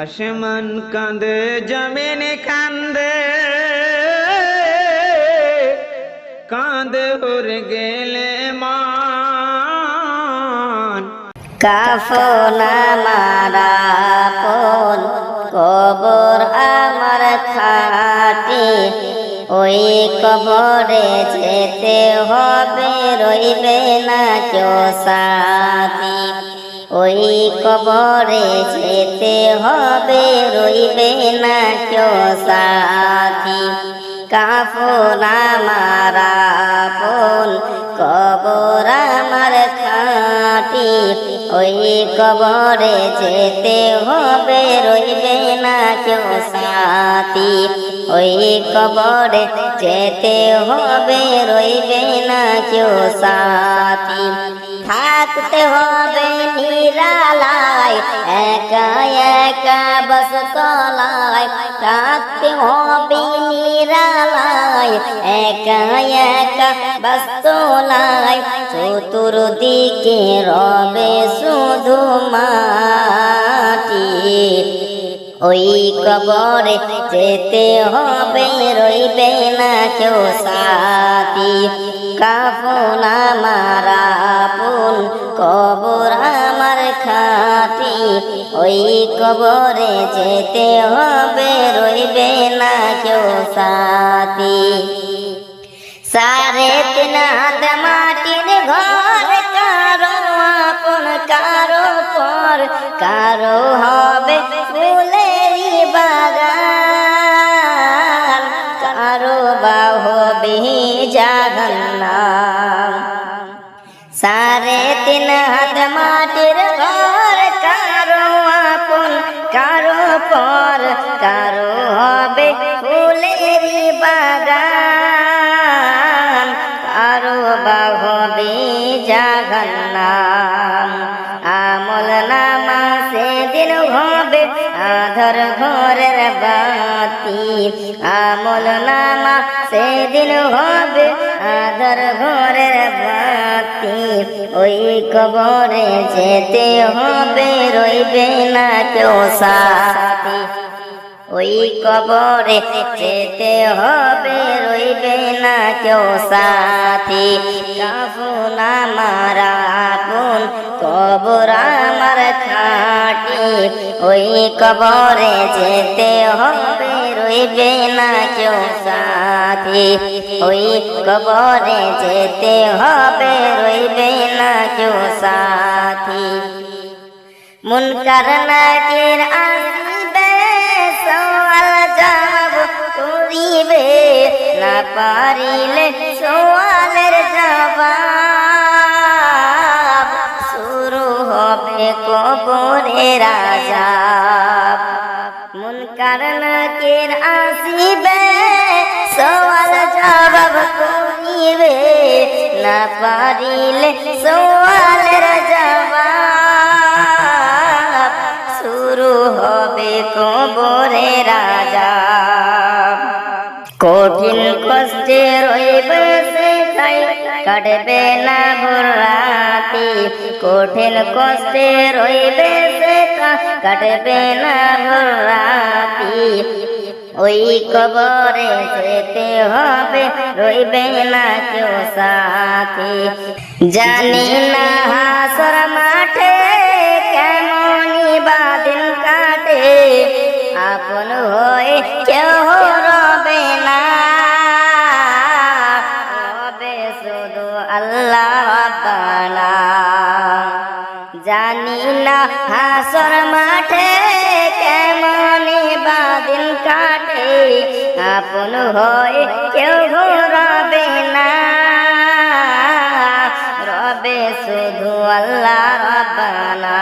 আসমান কাঁদে, জমিন কান্দে কাঁদে উর গেলে মান। পন কবর আমার খাটি? ওই কবরে যেতে হবে, রইবে না কেউ সাথী। ওই কবরে যেতে হবে, রইবে না কেউ সাথী। কাফনা মারা পন কবর আমার খাটি। ওই কবরে যেতে হবে, রইবে না কেউ সাথী। ওই কবরে যেতে হবে, রইবে না কেউ সাথী। থাকতে হবে একা একা বস তলায় থাকতে হবে নিরালায়। একা একা বস তলায় চতুর্দিকে রবে শুধু মাটি। ওই কবরে যেতে হবে, রইবে না কেউ সাথী। কাফনা মারা পুন কবর আমার ওই কবরে যেতে হবে, রইবে না কেউ সাথী। সারে তিন হাত মাটির ঘর, কারও আপন, কারও পর, কারও হবে কারও হবে ফুলের বাগান। কারও বা হবে জাহান্নাম। আমল নামা সেদিন হবে, আধর ঘরের বাতি আমল নামা সেদিন হবে, আধর ঘরের বাতি ওই কবরে যেতে হবে, রইবে না কেউ সাথী। ওই কবরে যেতে হবে, রইবে না কেউ সাথী। কাফুনা মারা কোন কবর আমার খাটি। ওই কবরে যেতে হবে, রইবে না কেউ সাথী। ওই কবরে যেতে হবে, রইবে না কেউ সাথী। মুনকার নাকির আসিবে করিবে না পারিলে সওয়ালের জবাব। শুরু হবে কবরে রাজা মুনকার নাকির আসিবে সওয়াল জবাব করিবে। না পারিলে সওয়ালের তাই কাটবে না ভোরাতি কঠিন কষ্টে রইবে কাটবে না ভোরাতি ওই কবরে যেতে হবে, রইবে না কেউ সাথে। জানি না জানি না হাসর মাঠে কেমনই বাদিন কাটে। আপন হয়ে কেউ রবে না। রবে শুধু আল্লাহ রবানা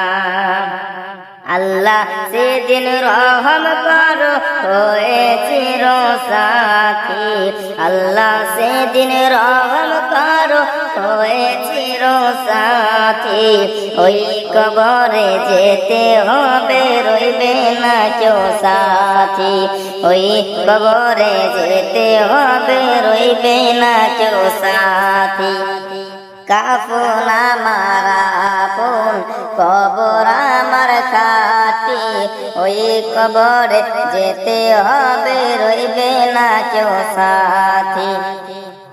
আল্লাহ সেদিন রহম করো, হয়ে চির সাথী। আল্লাহ সেদিন রহম করো, হয়ে চির সাথী, ওই কবরে যেতে হবে, রইবে না কেউ সাথী। ওই কবরে যেতে হবে, রইবে না কেউ সাথী। কাফন আমার আপন, কবর আমার কাটি ওই কবরে যেতে হবে, রইবে না কেউ সাথী।